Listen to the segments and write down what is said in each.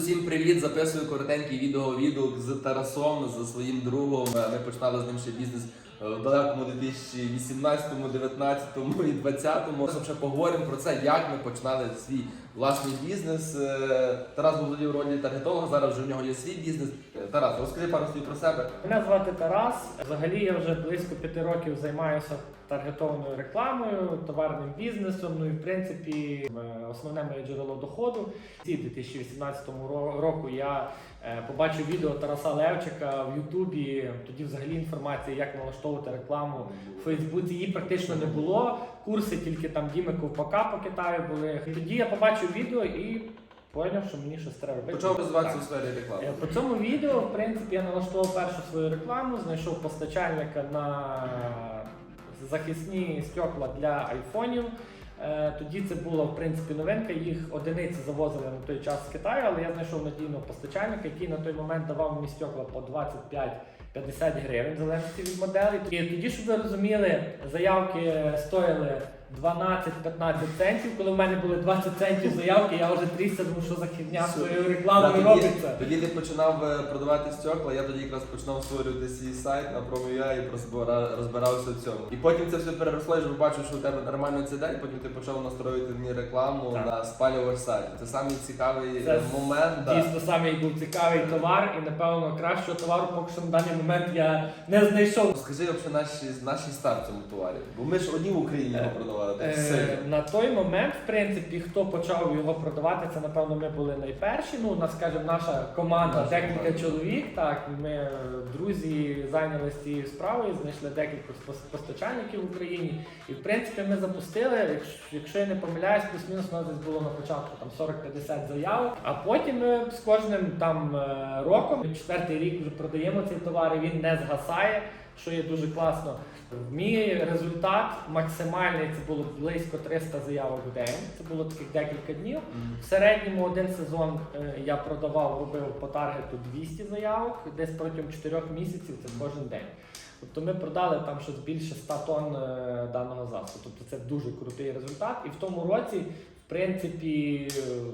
Всім привіт! Записую коротенький відео відгук з Тарасом, з своїм другом. Е, Ми починали з ним ще бізнес е, в далекому 2018, 19 і 2020. Ми ще поговоримо про це, як ми починали свій власний бізнес. Е, Тарас був тоді в ролі таргетолога, зараз вже в нього є свій бізнес. Е, Тарас, розкажи пару слів про себе. Мене звати Тарас. Взагалі я вже близько п'яти років займаюся таргетованою рекламою, товарним бізнесом. Ну і в принципі е, основне моє джерело доходу. У 2018 року я побачив відео Тараса Левчика в Ютубі. Тоді взагалі інформації, як налаштовувати рекламу в Фейсбуці. Її практично не було. Курси тільки там Діми Ковпака по Китаю були. Тоді я побачив відео і зрозумів, що мені щось треба робити. Почав розвиватися у сфері реклами. Е, По цьому відео, в принципі, я налаштував першу свою рекламу, знайшов постачальника на захисні стекла для айфонів. Е, Тоді це була в принципі новинка. Їх одиниці завозили на той час з Китаю, але я знайшов надійного постачальника, який на той момент давав мені стекла по 25-50 гривень, в залежності від моделі. І тоді, щоб ви розуміли, заявки стоїли 12-15 центів. Коли в мене були 20 центів заявки, я вже трісся, думав, що за Супер. своєю Да, рекламою тоді, робиться. тоді ти починав е, продавати стекла, я тоді якраз починав створювати свій сайт на промо.ua і просто ра- розбирався в цьому. І потім це все переросло, я вже бачив, що у тебе нормально це день, потім ти почав настроювати мені рекламу Так. на спалювач сайті. Це самий цікавий Це е, момент. да. Дійсно самий був цікавий товар, і напевно кращого товару поки що на даний момент я не знайшов. Скажи взагалі наші, наші старт в цьому товарі. Бо ми ж одні в Україні його продавали, так Е, сильно. на той момент, в принципі, хто почав його продавати, це напевно ми були найперші. Ну, у нас, скажімо, наша команда, Наша декілька команда. чоловік. Так, ми е, друзі зайнялися цією справою, знайшли декілька пос- постачальників в Україні. І в принципі ми запустили, якщо, якщо я не помиляюсь, плюс-мінус у нас десь було на початку там 40-50 заявок. А потім ми з кожним там е, роком, четвертий рік вже продаємо ці товари, він не згасає. Що є дуже класно. Мій результат максимальний це було близько 300 заявок в день. Це було таких декілька днів. В середньому один сезон е, я продавав, робив по таргету 200 заявок, десь протягом 4 місяців це кожен день. Тобто ми продали там щось більше 100 тонн е, даного засобу. Тобто це дуже крутий результат. І в тому році, в принципі,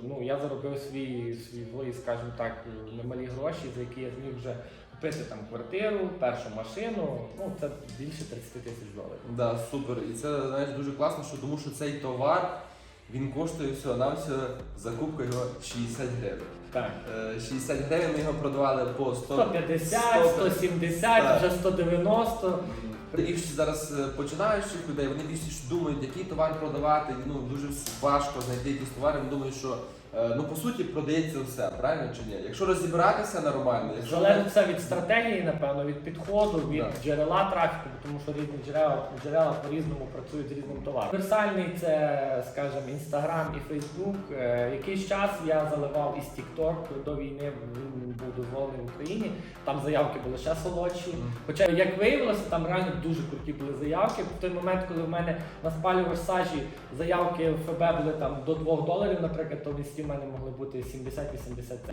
ну я заробив свій свої, скажімо так, немалі гроші, за які я зміг вже купити там квартиру, першу машину. Ну це більше 30 тисяч доларів. Да, супер. І це знаєш дуже класно, що тому що цей товар він коштує всього на всього закупка його 60 гривень. Так. Е, 60 гривень ми його продавали по 100, 150, 100. 170, Так. вже 190. Більшість зараз е, починаючих людей, вони більше думають, який товар продавати. Ну дуже важко знайти якісь товари. Вони думають, що е, ну по суті продається все, правильно чи ні? Якщо розібратися нормально, якщо Залежить все від стратегії, напевно, від підходу, від Да. джерела трафіку, тому що різні джерела, джерела по-різному працюють з різним товаром. Універсальний це, скажімо, Інстаграм і Фейсбук. Е, Якийсь час я заливав із TikTok до війни, він був дозволений в Україні. Там заявки були ще солодші. Хоча, як виявилося, там реально дуже круті були заявки. В той момент, коли в мене на спалювач сажі заявки в ФБ були там до 2 доларів, наприклад, то в лісті в мене могли бути 70-80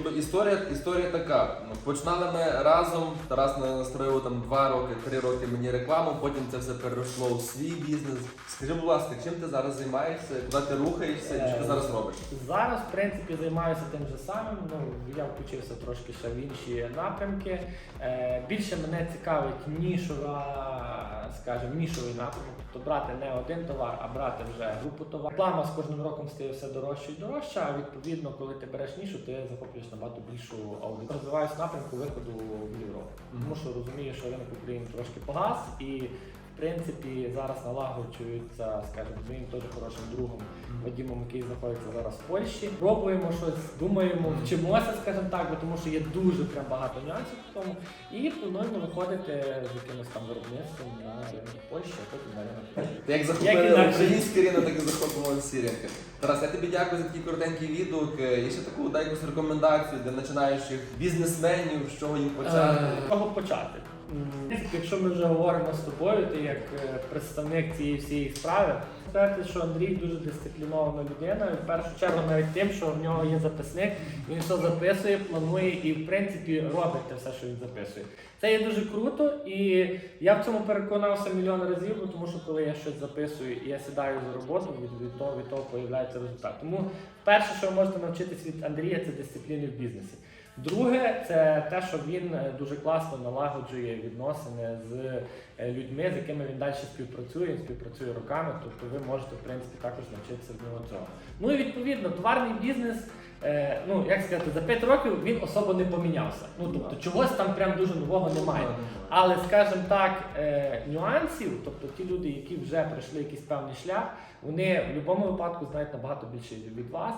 Ну, Історія, історія така. Ну, Починали ми разом. Тарас настроїв там два роки, три роки мені рекламу, потім це все перейшло у свій бізнес. Скажи, будь ласка, чим ти зараз займаєшся? Куди ти рухаєшся? і Що ти Е, зараз робиш? Зараз, в принципі, займаюся тим же самим. Ну, я включився трошки ще в інші напрямки. Е, більше мене цікавить нішова, скажімо, нішовий напрямок. Тобто брати не один товар, а брати вже групу товарів. Реклама з кожним роком стає все дорожче і дорожче, а відповідно, коли ти береш нішу, ти захоплюєш набагато більшу аудиторію. Розвиваюся напрямку виходу в Європу. Тому що розумію, що ринок України трошки погас і. В принципі, зараз налагоджується, скажімо, з моїм теж хорошим другом Вадімом, який знаходиться зараз в Польщі. Пробуємо щось, думаємо, вчимося, скажімо так, бо тому що є дуже прям багато нюансів в тому. І плануємо виходити з якимось там виробництвом на ринок Польщі, а потім на ринок. Ти як захопили інакше? український ринок, так і захопимо всі ринки. Тарас, я тобі дякую за такий коротенький відгук. І ще таку дай якусь рекомендацію для починаючих бізнесменів, з чого їм почати. Е, З чого почати? Якщо ми вже говоримо з тобою, ти як е, представник цієї всієї справи, сказати, що Андрій дуже дисциплінована людина. В першу чергу навіть тим, що в нього є записник, він все записує, планує і в принципі робить те все, що він записує. Це є дуже круто, і я в цьому переконався мільйон разів, бо тому що коли я щось записую і я сідаю за роботу, від, від того від того появляється результат. Тому перше, що ви можете навчитись від Андрія, це дисципліни в бізнесі. Друге, це те, що він е, дуже класно налагоджує відносини з е, людьми, з якими він далі співпрацює, він співпрацює роками. Тобто ви можете в принципі також навчитися в нього цього. Ну і відповідно, товарний бізнес. е, Ну, як сказати, за 5 років він особо не помінявся. Ну тобто чогось там прям дуже нового немає. Але, скажімо так, нюансів, тобто ті люди, які вже пройшли якийсь певний шлях, вони в будь-якому випадку знають набагато більше від вас.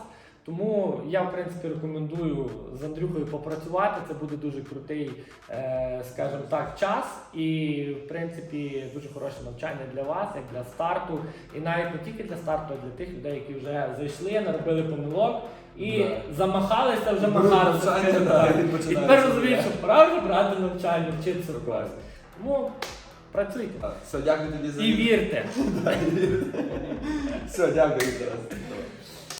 Тому я, в принципі, рекомендую з Андрюхою попрацювати. Це буде дуже крутий, е, скажімо так, час. І, в принципі, дуже хороше навчання для вас, як для старту. І навіть не тільки для старту, а для тих людей, які вже зайшли, наробили помилок і Да. замахалися, вже махалися. навчання, да, і І тепер да. що пора вже брати навчання, вчитися в класі. Тому працюйте. Все, дякую тобі за І вірте. Все, дякую. Тарас.